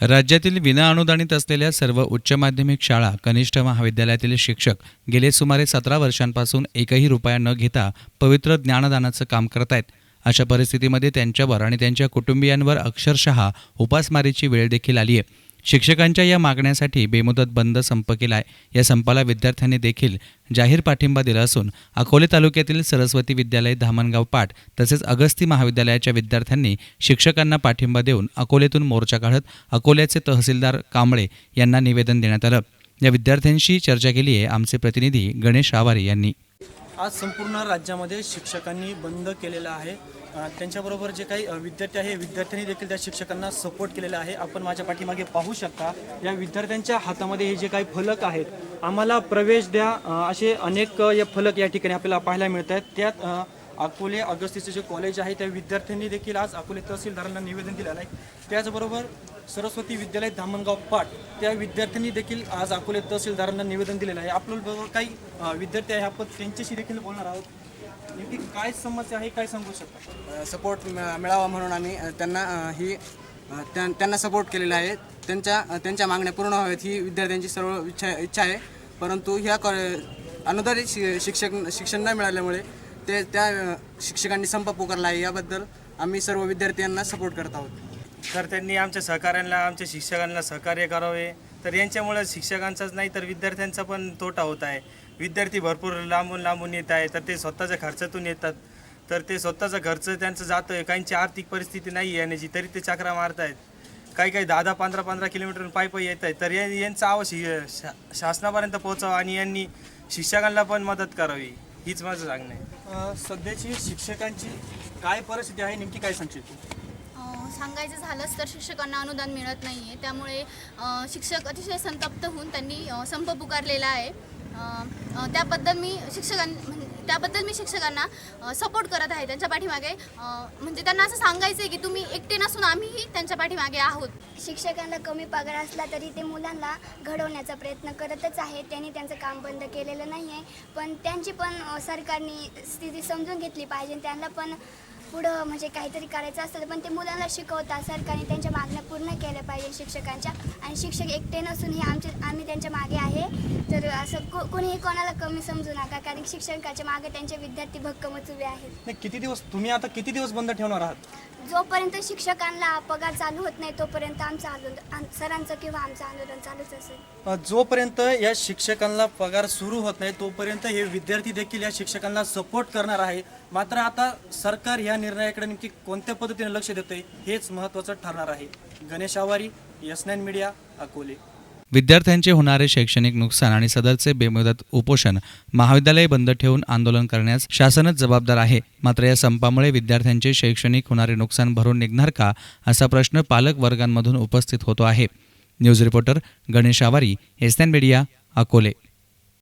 राज्यातील विनाअनुदानित असलेल्या सर्व उच्च माध्यमिक शाळा कनिष्ठ महाविद्यालयातील शिक्षक गेले सुमारे सतरा वर्षांपासून एकही रुपया न घेता पवित्र ज्ञानदानाचं काम करत आहेत अशा परिस्थितीमध्ये त्यांच्यावर आणि त्यांच्या कुटुंबियांवर अक्षरशः उपासमारीची वेळ देखील आली आहे शिक्षकांच्या या मागण्यासाठी बेमुदत बंद संप केलाय. या संपाला विद्यार्थ्यांनी देखील जाहीर पाठिंबा दिला असून अकोले तालुक्यातील सरस्वती विद्यालय धामणगाव पाट तसेच अगस्ती महाविद्यालयाच्या विद्यार्थ्यांनी शिक्षकांना पाठिंबा देऊन अकोलेतून मोर्चा काढत अकोल्याचे तहसीलदार कांबळे यांना निवेदन देण्यात आलं. या विद्यार्थ्यांशी चर्चा केली आहे आमचे प्रतिनिधी गणेश आवारे यांनी. आज संपूर्ण राज्यामध्ये शिक्षकांनी बंद केलेलं आहे. त्यांच्याबरोबर जे काही विद्यार्थी आहे विद्यार्थ्यांनी देखील त्या शिक्षकांना सपोर्ट केलेला आहे. आपण माझ्या पाठीमागे पाहू शकता या विद्यार्थ्यांच्या हातामध्ये हे जे काही फलक आहेत आम्हाला प्रवेश द्या. असे अनेक या फलक या ठिकाणी आपल्याला पाहायला मिळत आहेत त्यात अकोले अगस्तीचे जे कॉलेज आहे त्या विद्यार्थ्यांनी देखील आज अकोले तहसीलदारांना निवेदन दिलेलं आहे. त्याचबरोबर सरस्वती विद्यालय धामणगाव पाट त्या विद्यार्थ्यांनी देखील आज अकोले तहसीलदारांना निवेदन दिलेलं आहे. आपल्याबरोबर काही विद्यार्थी आहे आपण त्यांच्याशी देखील बोलणार आहोत. नेमकी काय समस्या आहे काय सांगू शकता? सपोर्ट मिळावा म्हणून आम्ही त्यांना ही त्यां- त्यांना सपोर्ट केलेला आहे. त्यांच्या त्यांच्या मागण्या पूर्ण व्हाव्यात ही विद्यार्थ्यांची सर्व इच्छा इच्छा आहे. परंतु ह्या कॉ अनुदानित शि शिक्षक शिक्षण न मिळाल्यामुळे ते त्या शिक्षकांनी संप पुकारला आहे. याबद्दल आम्ही सर्व विद्यार्थ्यांना सपोर्ट करत आहोत. तर त्यांनी आमच्या सहकाऱ्यांना आमच्या शिक्षकांना सहकार्य करावे. तर यांच्यामुळे शिक्षकांचाच नाही तर विद्यार्थ्यांचा पण तोटा होत आहे. विद्यार्थी भरपूर लांबून लांबून येत आहे तर ते स्वतःच्या खर्चातून येतात. तर ते स्वतःचा खर्च त्यांचं जातं आहे काहींची आर्थिक परिस्थिती नाही येण्याची तरी ते चाकरा मारत आहेत काही काही दहा दहा पंधरा पंधरा किलोमीटर पायी पायी येत आहेत तर यांचा यांचं शा शासनापर्यंत पोहोचावं आणि यांनी शिक्षकांना पण मदत करावी. हीच माझं सांगणं आहे. अ, सध्याची शिक्षकांची काय परिस्थिती आहे? नेमकी काय सांगशील तू? अ, सांगायचं झालंच तर शिक्षकांना अनुदान मिळत नाही आहे त्यामुळे अ, शिक्षक अतिशय संतप्त होऊन त्यांनी अ, संप पुकारलेला आहे. अ, अ, त्याबद्दल मी शिक्षकां म्हण- त्याबद्दल मी शिक्षकांना सपोर्ट करत आहे त्यांच्या पाठीमागे. म्हणजे त्यांना असं सांगायचं आहे की तुम्ही एकटे नसून आम्हीही त्यांच्या पाठीमागे आहोत. शिक्षकांना कमी पगार असला तरी ते मुलांना घडवण्याचा प्रयत्न करतच आहे त्यांनी त्यांचं काम बंद केलेलं नाही आहे पण त्यांची पण सरकारने स्थिती समजून घेतली पाहिजे. त्यांना पण पुढं म्हणजे काहीतरी करायचं असतं पण ते मुलांना शिकवतात. सरकारने त्यांच्या मागण्या पूर्ण केल्या पाहिजे शिक्षकांच्या. आणि शिक्षक एकटे नसून हे आमचे आम्ही त्यांच्या मागे आहे. तर असं को कोणीही कोणाला कमी समजू नका कारण शिक्षकाच्या मागे त्यांचे विद्यार्थी भक्कमच उभे आहेत. नाही किती दिवस तुम्ही आता किती दिवस बंद ठेवणार आहात? जोपर्यंत शिक्षकांना पगार चालू होत नाही तोपर्यंत आमचं आंदोलन सरांचं किंवा आमचं आंदोलन चालूच असेल. जोपर्यंत या शिक्षकांना पगार सुरू होत नाही तोपर्यंत हे विद्यार्थी देखील या शिक्षकांना सपोर्ट करणार आहे. मात्र आता सरकार या निर्णयाकडे नेमकी कोणत्या पद्धतीने लक्ष देते हेच महत्त्वाचं ठरणार आहे. Ganesh Awari S nine media Akole. विद्यार्थ्यांचे होणारे शैक्षणिक नुकसान आणि सदरचे बेमुदत उपोषण महाविद्यालय बंद ठेवून आंदोलन करण्यास शासनच जबाबदार आहे. मात्र या संपामुळे विद्यार्थ्यांचे शैक्षणिक होणारे नुकसान भरून निघणार का असा प्रश्न पालक वर्गांमधून उपस्थित होतो आहे. News reporter Ganesh Awari S media Akole.